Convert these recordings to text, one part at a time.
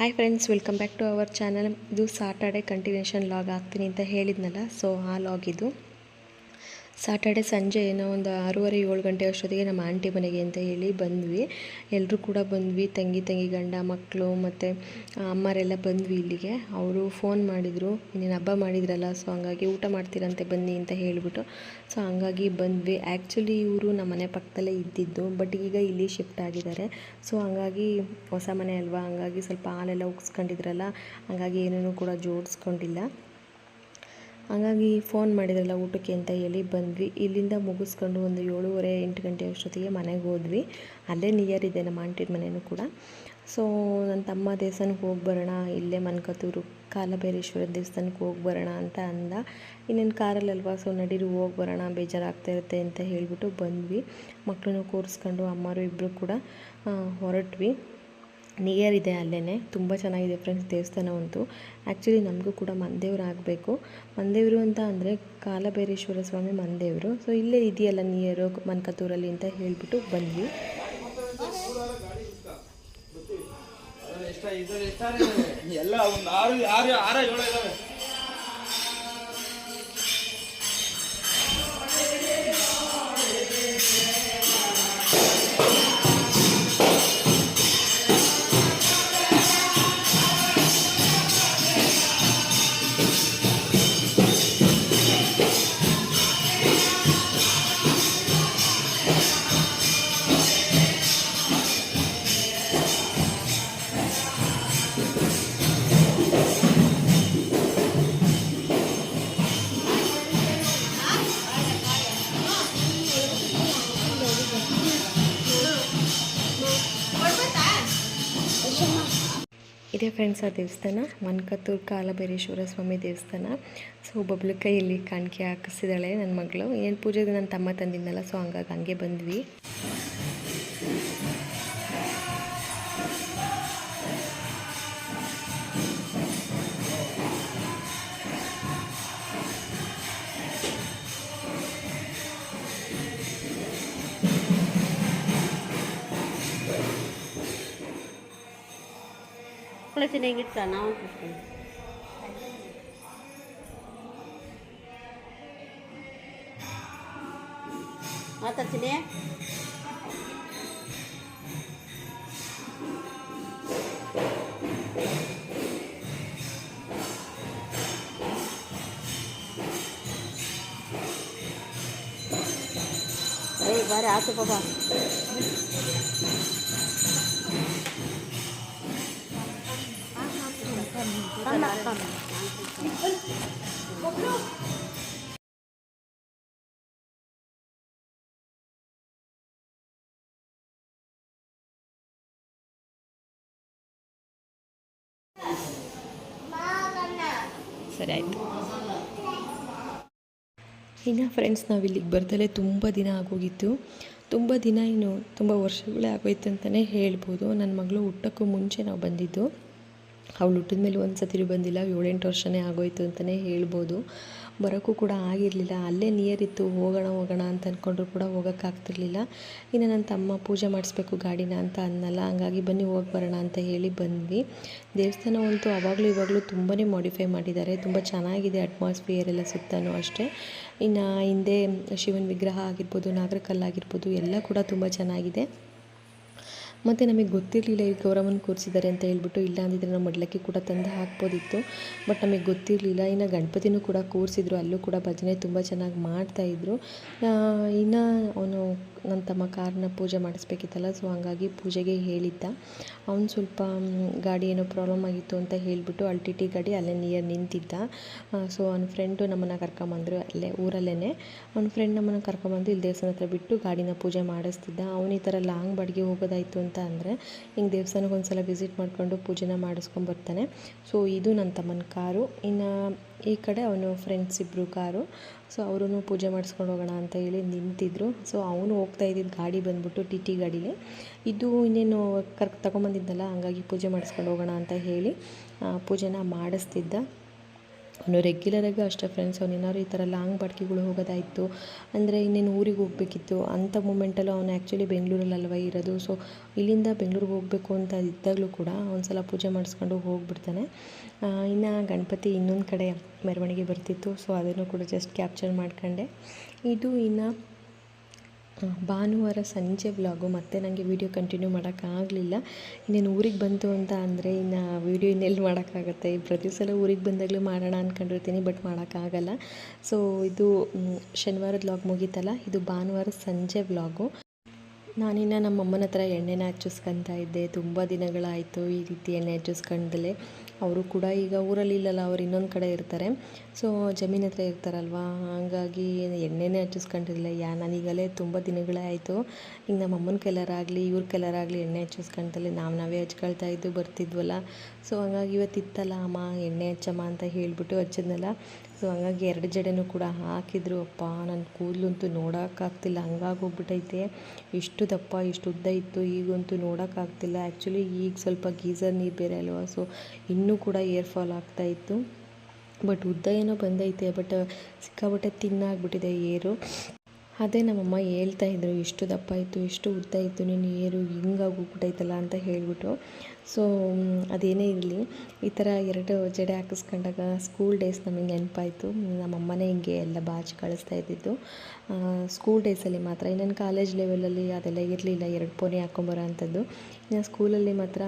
Hi friends welcome back to our channel ಇದು Saturday continuation log ಆಗ್ತೀನಿ ಅಂತ ಹೇಳಿದ್ನಲ್ಲ ಸೊ ಆ ಲಾಗ್ ಇದು. ಸಾಟರ್ಡೆ ಸಂಜೆ ಏನೋ ಒಂದು ಆರೂವರೆ, ಏಳು ಗಂಟೆ ಅಷ್ಟೊತ್ತಿಗೆ ನಮ್ಮ ಆಂಟಿ ಮನೆಗೆ ಅಂತ ಹೇಳಿ ಬಂದ್ವಿ. ಎಲ್ಲರೂ ಕೂಡ ಬಂದ್ವಿ. ತಂಗಿ ತಂಗಿ ಗಂಡ, ಮಕ್ಕಳು ಮತ್ತು ಅಮ್ಮರೆಲ್ಲ ಬಂದ್ವಿ ಇಲ್ಲಿಗೆ. ಅವರು ಫೋನ್ ಮಾಡಿದರು. ನೀನು ಹಬ್ಬ ಮಾಡಿದ್ರಲ್ಲ ಸೊ ಹಂಗಾಗಿ ಊಟ ಮಾಡ್ತೀರಂತೆ ಬನ್ನಿ ಅಂತ ಹೇಳಿಬಿಟ್ಟು. ಸೊ ಹಂಗಾಗಿ ಬಂದ್ವಿ. ಆ್ಯಕ್ಚುಲಿ ಇವರು ನಮ್ಮ ಮನೆ ಪಕ್ಕದಲ್ಲೇ ಇದ್ದಿದ್ದು ಬಟ್ ಈಗ ಇಲ್ಲಿ ಶಿಫ್ಟ್ ಆಗಿದ್ದಾರೆ. ಸೊ ಹಂಗಾಗಿ ಹೊಸ ಮನೆ ಅಲ್ವಾ? ಹಂಗಾಗಿ ಸ್ವಲ್ಪ ಹಾಲೆಲ್ಲ ಉಗ್ಸ್ಕೊಂಡಿದ್ರಲ್ಲ? ಹಂಗಾಗಿ ಏನೇನೂ ಕೂಡ ಜೋಡಿಸ್ಕೊಂಡಿಲ್ಲ. ಹಾಗಾಗಿ ಫೋನ್ ಮಾಡಿದ್ರಲ್ಲ ಊಟಕ್ಕೆ ಅಂತ ಹೇಳಿ ಬಂದ್ವಿ. ಇಲ್ಲಿಂದ ಮುಗಿಸ್ಕೊಂಡು ಒಂದು ಏಳೂವರೆ ಎಂಟು ಗಂಟೆ ಅಷ್ಟೊತ್ತಿಗೆ ಮನೆಗೆ ಹೋದ್ವಿ. ಅಲ್ಲೇ ನಿಯರ್ ಇದೆ ನಮ್ಮ ಆಂಟಿನ ಮನೆಯೂ ಕೂಡ. ಸೊ ನನ್ನ ತಮ್ಮ ದೇವಸ್ಥಾನಕ್ಕೆ ಹೋಗಿ ಬರೋಣ, ಇಲ್ಲೇ ಮನ್ಕತ್ತೂರು ಕಾಲಭೈರೇಶ್ವರ ದೇವಸ್ಥಾನಕ್ಕೆ ಹೋಗಿ ಬರೋಣ ಅಂತ ಅಂದ. ಇನ್ನೇನು ಕಾರಲ್ಲಲ್ವಾ ಸೊ ನಡೀರು, ಹೋಗಿ ಬರೋಣ, ಬೇಜಾರಾಗ್ತಾ ಇರುತ್ತೆ ಅಂತ ಹೇಳಿಬಿಟ್ಟು ಬಂದ್ವಿ. ಮಕ್ಕಳನ್ನು ಕೂರಿಸ್ಕೊಂಡು, ಅಮ್ಮರು ಇಬ್ಬರು ಕೂಡ ಹೊರಟ್ವಿ. ನಿಯರ್ ಇದೆ ಅಲ್ಲೇ ತುಂಬ ಚೆನ್ನಾಗಿದೆ ಫ್ರೆಂಡ್ಸ್ ದೇವಸ್ಥಾನ ಅಂತೂ ಆ್ಯಕ್ಚುಲಿ ನಮಗೂ ಕೂಡ ಮಂದೇವ್ರು ಆಗಬೇಕು. ಮಂದೇವರು ಅಂತ ಅಂದರೆ ಕಾಲಭೈರೇಶ್ವರ ಸ್ವಾಮಿ ಮಂದೇವರು. ಸೊ ಇಲ್ಲೇ ಇದೆಯಲ್ಲ ನಿಯರು ಮನ್ಕತ್ತೂರಲ್ಲಿ ಅಂತ ಹೇಳಿಬಿಟ್ಟು ಬಂದ್ವಿ. ಎಲ್ಲ ಒಂದು ಆರು ಆರು ಆರ ಏಳು ಇದಾವೆ. ಇದೇ ಫ್ರೆಂಡ್ಸ್ ಆ ದೇವಸ್ಥಾನ. ಮನ್ಕತ್ತೂರು ಕಾಲಭೈರೇಶ್ವರ ಸ್ವಾಮಿ ದೇವಸ್ಥಾನ. ಸೊ ಬಬ್ಲು ಕೈಯಲ್ಲಿ ಕಾಣಿಕೆ ಹಾಕಿಸಿದಾಳೆ ನನ್ನ ಮಗಳು. ಏನು ಪೂಜೆಗೆ ನನ್ನ ತಮ್ಮ ತಂದಿದ್ನಲ್ಲ ಸೊ ಹಂಗಾಗಿ ಹಂಗೆ ಬಂದ್ವಿ. ಮಕ್ಕಳ ಚೆನ್ನಾಗಿಟ್ಟ ನಾವು ಕೂತ್ಕೊಂಡು ಮಾತಾಡ್ತೀನಿ ಏಯ್ ಬಾರಿ ಆತು ಬಾಬಾ ಸರಿ, ಆಯಿತು. ಇನ್ನು ಫ್ರೆಂಡ್ಸ್ ನಾವು ಇಲ್ಲಿಗೆ ಬರ್ದಲೇ ತುಂಬ ದಿನ ಆಗೋಗಿತ್ತು. ತುಂಬ ದಿನ ಏನು, ತುಂಬ ವರ್ಷಗಳೇ ಆಗೋಯ್ತು ಅಂತಲೇ ಹೇಳ್ಬೋದು. ನನ್ನ ಮಗಳು ಹುಟ್ಟೋಕ್ಕೂ ಮುಂಚೆ ನಾವು ಬಂದಿದ್ದು. ಅವಳು ಹುಟ್ಟಿದ ಮೇಲೆ ಒಂದು ಸತಿ ಬಂದಿಲ್ಲ, ಏಳೆಂಟು ವರ್ಷನೇ ಆಗೋಯ್ತು ಅಂತಲೇ ಹೇಳ್ಬೋದು. ಬರೋಕ್ಕೂ ಕೂಡ ಆಗಿರಲಿಲ್ಲ. ಅಲ್ಲೇ ನಿಯರ್ ಇತ್ತು ಹೋಗೋಣ ಹೋಗೋಣ ಅಂತ ಅಂದ್ಕೊಂಡ್ರು ಕೂಡ ಹೋಗೋಕ್ಕಾಗ್ತಿರ್ಲಿಲ್ಲ. ಇನ್ನು ನನ್ನ ತಮ್ಮ ಪೂಜೆ ಮಾಡಿಸ್ಬೇಕು ಗಾಡಿನ ಅಂತ ಅನ್ನಲ್ಲ ಹಂಗಾಗಿ ಬನ್ನಿ ಹೋಗಿ ಬರೋಣ ಅಂತ ಹೇಳಿ ಬಂದ್ವಿ. ದೇವಸ್ಥಾನವಂತೂ ಆವಾಗಲೂ ಇವಾಗಲೂ ತುಂಬಾ ಮಾಡಿಫೈ ಮಾಡಿದ್ದಾರೆ. ತುಂಬ ಚೆನ್ನಾಗಿದೆ ಅಟ್ಮಾಸ್ಫಿಯರ್ ಎಲ್ಲ ಸುತ್ತಲೂ ಅಷ್ಟೇ. ಇನ್ನು ಹಿಂದೆ ಶಿವನ ವಿಗ್ರಹ ಆಗಿರ್ಬೋದು ನಾಗರಕಲ್ಲಾಗಿರ್ಬೋದು ಎಲ್ಲ ಕೂಡ ತುಂಬ ಚೆನ್ನಾಗಿದೆ. ಮತ್ತು ನಮಗೆ ಗೊತ್ತಿರಲಿಲ್ಲ ಈ ಗೌರವನ ಕೂರಿಸಿದ್ದಾರೆ ಅಂತ ಹೇಳ್ಬಿಟ್ಟು ಇಲ್ಲ ಅಂದಿದ್ರೆ ನಾವು ಮಡ್ಲಕ್ಕಿ ಕೂಡ ತಂದು ಹಾಕ್ಬೋದಿತ್ತು. ಬಟ್ ನಮಗೆ ಗೊತ್ತಿರಲಿಲ್ಲ. ಇನ್ನು ಗಣಪತಿನೂ ಕೂಡ ಕೂರಿಸಿದ್ರು. ಅಲ್ಲೂ ಕೂಡ ಭಜನೆ ತುಂಬ ಚೆನ್ನಾಗಿ ಮಾಡ್ತಾಯಿದ್ರು ಇನ್ನು ಅವನು ನನ್ನ ತಮ್ಮ ಕಾರನ್ನ ಪೂಜೆ ಮಾಡಿಸ್ಬೇಕಿತ್ತಲ್ಲ ಸೊ ಹಂಗಾಗಿ ಪೂಜೆಗೆ ಹೇಳಿದ್ದ. ಅವ್ನು ಸ್ವಲ್ಪ ಗಾಡಿ ಏನೋ ಪ್ರಾಬ್ಲಮ್ ಆಗಿತ್ತು ಅಂತ ಹೇಳಿಬಿಟ್ಟು ಅಲ್ಲಿ ಟಿ ಟಿ ಗಾಡಿ ಅಲ್ಲೇ ನಿಯರ್ ನಿಂತಿದ್ದ. ಸೊ ಅವ್ನ ಫ್ರೆಂಡು ನಮ್ಮನ್ನು ಕರ್ಕೊಂಬಂದರು ಅಲ್ಲೇ ಊರಲ್ಲೇ ಅವ್ನ ಫ್ರೆಂಡ್ ನಮ್ಮನ್ನು ಕರ್ಕೊಂಬಂದು ಇಲ್ಲಿ ದೇವಸ್ಥಾನ ಹತ್ರ ಬಿಟ್ಟು ಗಾಡಿನ ಪೂಜೆ ಮಾಡಿಸ್ತಿದ್ದ. ಅವನು ಈ ಥರ ಲಾಂಗ್ ಬಾಡಿಗೆ ಹೋಗೋದಾಯಿತು ಅಂತ ಅಂದರೆ, ಹಿಂಗೆ ದೇವಸ್ಥಾನಕ್ಕೆ ಒಂದು ಸಲ ವಿಸಿಟ್ ಮಾಡಿಕೊಂಡು ಪೂಜೆನ ಮಾಡಿಸ್ಕೊಂಬರ್ತಾನೆ. ಸೊ ಇದು ನನ್ನ ತಮ್ಮನ ಕಾರು. ಇನ್ನು ಈ ಕಡೆ ಅವನು ಫ್ರೆಂಡ್ಸ್ ಇಬ್ಬರು ಕಾರು. ಸೊ ಅವರೂ ಪೂಜೆ ಮಾಡಿಸ್ಕೊಂಡು ಹೋಗೋಣ ಅಂತ ಹೇಳಿ ನಿಂತಿದ್ರು. ಸೊ ಅವನು ಹೋಗ್ತಾ ಇದ್ದಿದ್ದು ಗಾಡಿ ಬಂದ್ಬಿಟ್ಟು ಟಿ ಟಿ ಗಾಡಿಲಿ. ಇದು ಇನ್ನೇನು ಕರ್ಕ್ ತಗೊಂಬಂದಿದ್ದಲ್ಲ ಹಂಗಾಗಿ ಪೂಜೆ ಮಾಡಿಸ್ಕೊಂಡು ಹೋಗೋಣ ಅಂತ ಹೇಳಿ ಪೂಜೆನ ಮಾಡಿಸ್ತಿದ್ದ. ಅವನು ರೆಗ್ಯುಲರಾಗಿ ಅಷ್ಟೇ ಫ್ರೆಂಡ್ಸ್ ಅವ್ನು ಏನಾದ್ರು ಈ ಥರ ಲಾಂಗ್ ಬಾಡ್ಕಿಗಳು ಹೋಗೋದಾಯಿತು. ಅಂದರೆ ಇನ್ನೇನು ಊರಿಗೆ ಹೋಗಬೇಕಿತ್ತು. ಅಂಥ ಮೂಮೆಂಟಲ್ಲೂ ಅವನು ಆ್ಯಕ್ಚುಲಿ ಬೆಂಗಳೂರಲ್ಲಲ್ವ ಇರೋದು. ಸೊ ಇಲ್ಲಿಂದ ಬೆಂಗಳೂರಿಗೆ ಹೋಗಬೇಕು ಅಂತ ಇದ್ದಾಗಲೂ ಕೂಡ ಒಂದು ಸಲ ಪೂಜೆ ಮಾಡಿಸ್ಕೊಂಡು ಹೋಗಿಬಿಡ್ತಾನೆ. ಇನ್ನು ಗಣಪತಿ ಇನ್ನೊಂದು ಕಡೆ ಮೆರವಣಿಗೆ ಬರ್ತಿತ್ತು. ಸೊ ಅದನ್ನು ಕೂಡ ಜಸ್ಟ್ ಕ್ಯಾಪ್ಚರ್ ಮಾಡ್ಕೊಂಡೆ. ಇದು ಇನ್ನು ಭಾನುವಾರ ಸಂಜೆ ವ್ಲಾಗು, ಮತ್ತೆ ನನಗೆ ವೀಡಿಯೋ ಕಂಟಿನ್ಯೂ ಮಾಡೋಕ್ಕಾಗಲಿಲ್ಲ. ಇನ್ನೇನು ಊರಿಗೆ ಬಂತು ಅಂತ ಅಂದರೆ ಇನ್ನು ವೀಡಿಯೋ ಇನ್ನೆಲ್ಲಿ ಮಾಡೋಕ್ಕಾಗತ್ತೆ. ಪ್ರತಿ ಸಲ ಊರಿಗೆ ಬಂದಾಗಲೂ ಮಾಡೋಣ ಅಂದ್ಕೊಂಡಿರ್ತೀನಿ ಬಟ್ ಮಾಡೋಕ್ಕಾಗಲ್ಲ. ಸೊ ಇದು ಶನಿವಾರದ ವ್ಲಾಗ್ ಮುಗೀತಲ್ಲ, ಇದು ಭಾನುವಾರ ಸಂಜೆ ವ್ಲಾಗು. ನಾನಿನ್ನು ನಮ್ಮಮ್ಮನ ಹತ್ರ ಎಣ್ಣೆನ ಹಚ್ಚಿಸ್ಕೊತಾ ಇದ್ದೆ. ತುಂಬ ದಿನಗಳಾಯಿತು ಈ ರೀತಿ ಎಣ್ಣೆ ಹಚ್ಚಿಸ್ಕೊಂಡಲೇ ಅವರು ಕೂಡ ಈಗ ಊರಲ್ಲಿ ಇಲ್ಲಲ್ಲ, ಅವ್ರು ಇನ್ನೊಂದು ಕಡೆ ಇರ್ತಾರೆ. ಸೊ ಜಮೀನ್ ಹತ್ರ ಇರ್ತಾರಲ್ವ? ಹಾಗಾಗಿ ಎಣ್ಣೆನೇ ಹಚ್ಚಿಸ್ಕೊಂಡಿರಲಿಲ್ಲ. ಯಾ, ನಾನೀಗಲೇ ತುಂಬ ದಿನಗಳೇ ಆಯಿತು. ಈಗ ನಮ್ಮಮ್ಮನ ಕೈಲಾರಾಗಲಿ ಇವ್ರ ಕೆಲರಾಗಲಿ ಎಣ್ಣೆ ಹಚ್ಚಿಸ್ಕೊಂತಲೇ ನಾವು ನಾವೇ ಹಚ್ಕೊಳ್ತಾ ಇದ್ದು ಬರ್ತಿದ್ವಲ್ಲ. ಸೊ ಹಂಗಾಗಿ ಇವತ್ತು ಇತ್ತಲ್ಲ ಅಮ್ಮ ಎಣ್ಣೆ ಹಚ್ಚಮ್ಮ ಅಂತ ಹೇಳಿಬಿಟ್ಟು ಹಚ್ಚಿದ್ನಲ್ಲ. ಸೊ ಹಂಗಾಗಿ ಎರಡು ಜಡೆನೂ ಕೂಡ ಹಾಕಿದ್ರು. ಅಪ್ಪ ನನ್ನ ಕೂದಲಂತೂ ನೋಡೋಕ್ಕಾಗ್ತಿಲ್ಲ. ಹಂಗಾಗೋಗ್ಬಿಟ್ಟೈತೆ ಇಷ್ಟು ದಪ್ಪ, ಇಷ್ಟು ಉದ್ದ ಇತ್ತು. ಈಗಂತೂ ನೋಡೋಕ್ಕಾಗ್ತಿಲ್ಲ. ಆ್ಯಕ್ಚುಲಿ ಈಗ ಸ್ವಲ್ಪ ಗೀಸರ್ ನೀರು ಬೇರೆ ಅಲ್ವಾ? ಸೊ ಇನ್ನೂ ಕೂಡ ಏರ್ ಫಾಲ್ ಆಗ್ತಾ ಇತ್ತು. ಬಟ್ ಉದ್ದ ಏನೋ ಬಂದೈತೆ. ಬಟ್ ಸಿಕ್ಕಾಬಟ್ಟೆ ತಿನ್ನಾಗ್ಬಿಟ್ಟಿದೆ ಏರು. ಅದೇ ನಮ್ಮಮ್ಮ ಹೇಳ್ತಾ ಇದ್ದರು ಇಷ್ಟು ದಪ್ಪ ಇತ್ತು ಇಷ್ಟು ಉದ್ದ ಇತ್ತು ನೀನು ಏರು ಹಿಂಗಾಗೋಗ್ಬಿಟ್ಟೈತಲ್ಲ ಅಂತ ಹೇಳಿಬಿಟ್ಟು ಸೊ ಅದೇನೇ ಇರಲಿ, ಈ ಥರ ಎರಡು ಜಡೆ ಹಾಕಿಸ್ಕೊಂಡಾಗ ಸ್ಕೂಲ್ ಡೇಸ್ ನಮಗೆ ನೆನಪಾಯಿತು. ನಮ್ಮಮ್ಮನೇ ಹಿಂಗೆ ಎಲ್ಲ ಬಾಚಿ ಕಳಿಸ್ತಾ ಇದ್ದಿದ್ದು. ಸ್ಕೂಲ್ ಡೇಸಲ್ಲಿ ಮಾತ್ರ, ಇನ್ನೇನು ಕಾಲೇಜ್ ಲೆವೆಲಲ್ಲಿ ಅದೆಲ್ಲ ಇರಲಿಲ್ಲ, ಎರಡು ಪೋನೆ ಹಾಕೊಂಬರೋ ಅಂಥದ್ದು. ಸ್ಕೂಲಲ್ಲಿ ಮಾತ್ರ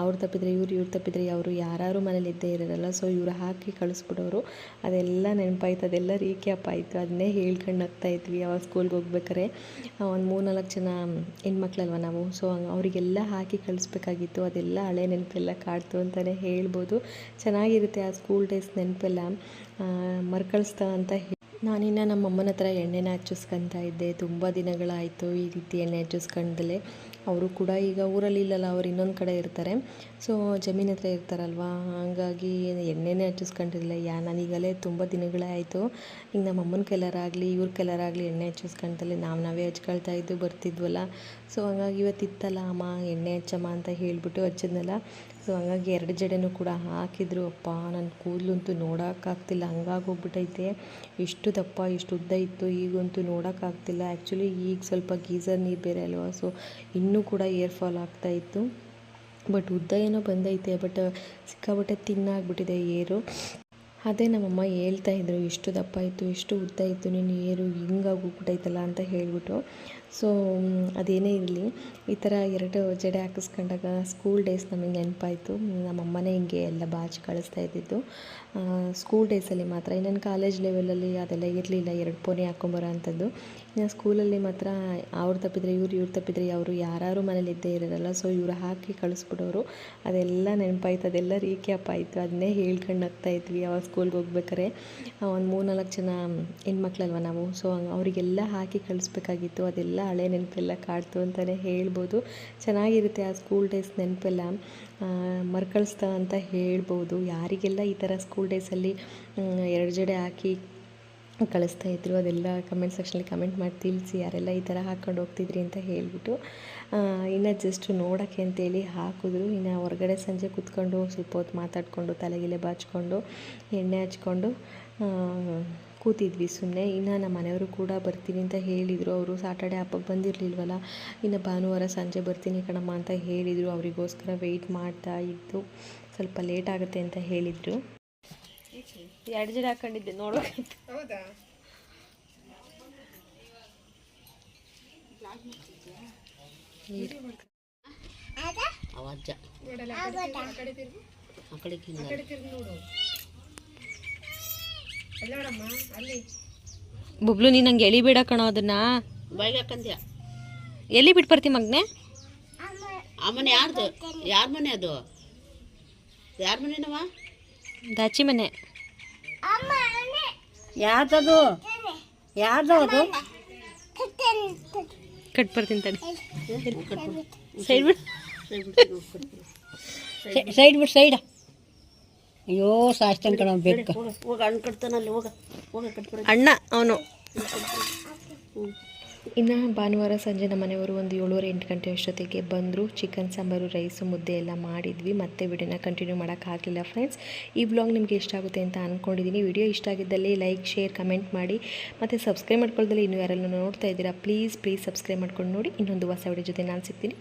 ಅವ್ರು ತಪ್ಪಿದ್ರೆ ಇವ್ರು ಇವ್ರು ತಪ್ಪಿದ್ರೆ ಅವರು ಯಾರು ಮನೇಲಿ ಇದ್ದೇ ಇರೋಲ್ಲ. ಸೊ ಇವ್ರು ಹಾಕಿ ಕಳಿಸ್ಬಿಡೋರು. ಅದೆಲ್ಲ ನೆನಪಾಯ್ತು, ಅದೆಲ್ಲ ರೀಕ್ಯಾಪ್ ಆಯಿತು. ಅದನ್ನೇ ಹೇಳ್ಕೊಂಡು ಹೋಗ್ತಾ ಇದ್ವಿ. ಅವಾಗ ಸ್ಕೂಲ್ಗೆ ಹೋಗ್ಬೇಕಾರೆ ಒಂದು ಮೂರು ನಾಲ್ಕು ಜನ ಹೆಣ್ಮಕ್ಳಲ್ವ ನಾವು? ಸೊ ಅವರಿಗೆಲ್ಲ ಹಾಕಿ ಕಳಿಸ್ಬೇಕಾಗಿತ್ತು. ಅದೆಲ್ಲ ಹಳೆ ನೆನಪೆಲ್ಲ ಕಾಡ್ತು ಅಂತಲೇ ಹೇಳ್ಬೋದು. ಚೆನ್ನಾಗಿರುತ್ತೆ ಆ ಸ್ಕೂಲ್ ಡೇಸ್ ನೆನಪೆಲ್ಲ. ಮರ್ಕಳಿಸ್ತಾ ಅಂತ ನಾನಿನ್ನು ನಮ್ಮ ಅಮ್ಮನ ಹತ್ರ ಎಣ್ಣೆನ ಹಚ್ಚಿಸ್ಕೊತಾ ಇದ್ದೆ. ತುಂಬ ದಿನಗಳಾಯಿತು ಈ ರೀತಿ ಎಣ್ಣೆ ಹಚ್ಚಿಸ್ಕೊಂಡಲೇ ಅವರು ಕೂಡ ಈಗ ಊರಲ್ಲಿ ಇಲ್ಲಲ್ಲ, ಅವ್ರು ಇನ್ನೊಂದು ಕಡೆ ಇರ್ತಾರೆ. ಸೊ ಜಮೀನ್ ಹತ್ರ ಇರ್ತಾರಲ್ವ? ಹಾಗಾಗಿ ಎಣ್ಣೆನೇ ಹಚ್ಚಿಸ್ಕೊಂಡಿರಲಿಲ್ಲ. ಯಾ ನಾನೀಗಲೇ ತುಂಬ ದಿನಗಳೇ ಆಯಿತು. ಈಗ ನಮ್ಮ ಅಮ್ಮನ ಕೈಲಾರಾಗಲಿ ಇವ್ರ ಕೈಲಾರಾಗಲಿ ಎಣ್ಣೆ ಹಚ್ಚಿಸ್ಕೊಂತಲೇ ನಾವು ನಾವೇ ಹಚ್ಕೊಳ್ತಾ ಇದ್ದು ಬರ್ತಿದ್ವಲ್ಲ. ಸೊ ಹಂಗಾಗಿ ಇವತ್ತು ಇತ್ತಲ್ಲ ಅಮ್ಮ ಎಣ್ಣೆ ಹಚ್ಚಮ್ಮ ಅಂತ ಹೇಳಿಬಿಟ್ಟು ಹಚ್ಚಿದ್ನಲ್ಲ. ಸೊ ಹಂಗಾಗಿ ಎರಡು ಜಡೆನೂ ಕೂಡ ಹಾಕಿದ್ರು. ಅಪ್ಪ ನನ್ನ ಕೂದಲಂತೂ ನೋಡೋಕ್ಕಾಗ್ತಿಲ್ಲ ಹಂಗಾಗೋಗ್ಬಿಟ್ಟೈತೆ ಇಷ್ಟು ದಪ್ಪ, ಇಷ್ಟು ಉದ್ದ ಇತ್ತು. ಈಗಂತೂ ನೋಡೋಕ್ಕಾಗ್ತಿಲ್ಲ ಆ್ಯಕ್ಚುಲಿ ಈಗ ಸ್ವಲ್ಪ ಗೀಸರ್ ನೀರು ಬೇರೆ ಅಲ್ವಾ? ಸೊ ಇನ್ನೂ ಕೂಡ ಏರ್ ಫಾಲ್ ಆಗ್ತಾ ಇತ್ತು. ಬಟ್ ಉದ್ದ ಏನೋ ಬಂದೈತೆ, ಬಟ್ ಸಿಕ್ಕಾಬಟ್ಟೆ ತಿನ್ನಾಗ್ಬಿಟ್ಟಿದೆ ಏರು. ಅದೇ ನಮ್ಮಮ್ಮ ಹೇಳ್ತಾ ಇದ್ರು ಎಷ್ಟು ದಪ್ಪ ಇತ್ತು ಎಷ್ಟು ಉದ್ದ ಇತ್ತು, ನೀನು ಏರು ಹಿಂಗಾಗೋಗ್ಬಿಟ್ಟೈತಲ್ಲ ಅಂತ ಹೇಳಿಬಿಟ್ಟು. ಸೊ ಅದೇನೇ ಇರಲಿ, ಈ ಥರ ಎರಡು ಜಡೆ ಹಾಕಿಸ್ಕೊಂಡಾಗ ಸ್ಕೂಲ್ ಡೇಸ್ ನಮಗೆ ನೆನಪಾಯಿತು. ನಮ್ಮಮ್ಮನೇ ಹಿಂಗೆ ಎಲ್ಲ ಬಾಚಿ ಕಳಿಸ್ತಾ ಇದ್ದಿದ್ದು. ಸ್ಕೂಲ್ ಡೇಸಲ್ಲಿ ಮಾತ್ರ, ಇನ್ನೇನು ಕಾಲೇಜ್ ಲೆವೆಲಲ್ಲಿ ಅದೆಲ್ಲ ಇರಲಿಲ್ಲ, ಎರಡು ಪೋನೆ ಹಾಕೊಂಬರೋ ಅಂಥದ್ದು. ಇನ್ನು ಸ್ಕೂಲಲ್ಲಿ ಮಾತ್ರ ಅವ್ರು ತಪ್ಪಿದ್ರೆ ಇವ್ರು ಇವ್ರು ತಪ್ಪಿದ್ರೆ ಅವರು ಯಾರು ಮನೇಲಿ ಇದ್ದೇ ಇರೋಲ್ಲ. ಸೊ ಇವರು ಹಾಕಿ ಕಳಿಸ್ಬಿಡೋರು. ಅದೆಲ್ಲ ನೆನಪಾಯ್ತು, ಅದೆಲ್ಲ ರೀಕ್ಯಾಪ್ ಆಯಿತು ಅದನ್ನೇ ಹೇಳ್ಕೊಂಡು ಇದ್ವಿ ಅವಾಗ ಸ್ಕೂಲ್ಗೆ ಹೋಗ್ಬೇಕಾರೆ ಒಂದು ಮೂರು ನಾಲ್ಕು ಜನ ಹೆಣ್ಮಕ್ಳಲ್ವ ನಾವು? ಸೊ ಅವರಿಗೆಲ್ಲ ಹಾಕಿ ಕಳಿಸ್ಬೇಕಾಗಿತ್ತು. ಅದೆಲ್ಲ ಹಳೆ ನೆನಪೆಲ್ಲ ಕಾಡ್ತು ಅಂತಲೇ ಹೇಳ್ಬೋದು. ಚೆನ್ನಾಗಿರುತ್ತೆ ಆ ಸ್ಕೂಲ್ ಡೇಸ್ ನೆನಪೆಲ್ಲ. ಮರ್ಕಳಿಸ್ತಾ ಅಂತ ಹೇಳ್ಬೋದು. ಯಾರಿಗೆಲ್ಲ ಈ ಥರ ಸ್ಕೂಲ್ ಡೇಸಲ್ಲಿ ಎರಡು ಜಡೆ ಹಾಕಿ ಕಳಿಸ್ತಾ ಇದ್ರು, ಅದೆಲ್ಲ ಕಮೆಂಟ್ ಸೆಕ್ಷನಲ್ಲಿ ಕಮೆಂಟ್ ಮಾಡಿ ತಿಳಿಸಿ, ಯಾರೆಲ್ಲ ಈ ಥರ ಹಾಕ್ಕೊಂಡು ಹೋಗ್ತಿದ್ರಿ ಅಂತ ಹೇಳಿಬಿಟ್ಟು ಇನ್ನು ಜಸ್ಟ್ ನೋಡೋಕ್ಕೆ ಅಂತೇಳಿ ಹಾಕಿದ್ರು. ಇನ್ನು ಹೊರಗಡೆ ಸಂಜೆ ಕೂತ್ಕೊಂಡು ಸ್ವಲ್ಪ ಹೊತ್ತು ಮಾತಾಡಿಕೊಂಡು, ತಲೆಗಿಲೆ ಬಾಚ್ಕೊಂಡು, ಎಣ್ಣೆ ಹಚ್ಕೊಂಡು ಕೂತಿದ್ವಿ. ಸುಮ್ಮನೆ ಇನ್ನು ನಮ್ಮ ಮನೆಯವರು ಕೂಡ ಬರ್ತೀನಿ ಅಂತ ಹೇಳಿದರು. ಅವರು ಸಾಟರ್ಡೆ ಹಬ್ಬಕ್ಕೆ ಬಂದಿರಲಿಲ್ವಲ್ಲ? ಇನ್ನು ಭಾನುವಾರ ಸಂಜೆ ಬರ್ತೀನಿ ಕಣಮ್ಮ ಅಂತ ಹೇಳಿದರು. ಅವರಿಗೋಸ್ಕರ ವೆಯ್ಟ್ ಮಾಡ್ತಾ ಇದ್ದು ಸ್ವಲ್ಪ ಲೇಟ್ ಆಗುತ್ತೆ ಅಂತ ಹೇಳಿದರು. ಎರಡು ಜನ ಹಾಕೊಂಡಿದ್ದೆ ನೋಡ್ಬೇಕು ಅವಜ್ಜ ಆ ಕಡೆ ಬಬ್ಲು ನೀನು ನಂಗೆ ಎಳಿಬೇಡ ಕಣೋ ಅದನ್ನ. ಬಾಯಿಗೆ ಹಾಕಂದ್ಯ ಎಲ್ಲಿ ಬಿಟ್ಟು ಬರ್ತಿ ಮಗ್ನೆ? ಆ ಮನೆ ಯಾರ್ದು? ಯಾರ ಮನೆ ಅದು? ಯಾರ ಮನೆನವ? ದಾಚಿ ಮನೆ. ಯಾರ್ದದು? ಯಾರ್ದು ಅದು ಕಟ್ ಬರ್ತೀನಿ ತಡಿ. ಸೈಡ್ ಬಿಡು. ಸೈಡ್ ಬಿಟ್ಟು ಸೈಡ್. ಅಯ್ಯೋ ಸಾಯ್ತಾನೆ ಕಣ ಬೇಕು. ಹೋಗ ಹಣ್ಣು ಕಟ್ತಾನಲ್ಲಿ ಹೋಗ ಹೋಗ ಕಟ್ಬಿಡ ಅಣ್ಣ ಅವನು. ಇನ್ನು ಭಾನುವಾರ ಸಂಜೆ ನಮ್ಮ ಮನೆಯವರು ಒಂದು ಏಳುವರೆ ಎಂಟು ಗಂಟೆ ಅಷ್ಟೊತ್ತಿಗೆ ಬಂದರು. ಚಿಕನ್ ಸಾಂಬಾರು ರೈಸು ಮುದ್ದೆ ಎಲ್ಲ ಮಾಡಿದ್ವಿ. ಮತ್ತೆ ವಿಡಿಯೋನ ಕಂಟಿನ್ಯೂ ಮಾಡೋಕ್ಕಾಗಲಿಲ್ಲ ಫ್ರೆಂಡ್ಸ್ ಈ ಬ್ಲಾಗ್ ನಿಮಗೆ ಇಷ್ಟ ಆಗುತ್ತೆ ಅಂತ ಅಂದ್ಕೊಂಡಿದ್ದೀನಿ ವಿಡಿಯೋ ಇಷ್ಟ ಆಗಿದ್ದಲ್ಲಿ ಲೈಕ್ ಶೇರ್ ಕಮೆಂಟ್ ಮಾಡಿ. ಮತ್ತು ಸಬ್ಸ್ಕ್ರೈಬ್ ಮಾಡ್ಕೊಳ್ದಲ್ಲಿ ಇನ್ನೂ ಯಾರಲ್ಲೂ ನೋಡ್ತಾ ಇದ್ದೀರಾ ಪ್ಲೀಸ್ ಪ್ಲೀಸ್ ಸಬ್ಸ್ಕ್ರೈಬ್ ಮಾಡ್ಕೊಂಡು ನೋಡಿ. ಇನ್ನೊಂದು ಹೊಸ ವಿಡಿಯೋ ಜೊತೆ ನಾನು ಸಿಗ್ತೀನಿ.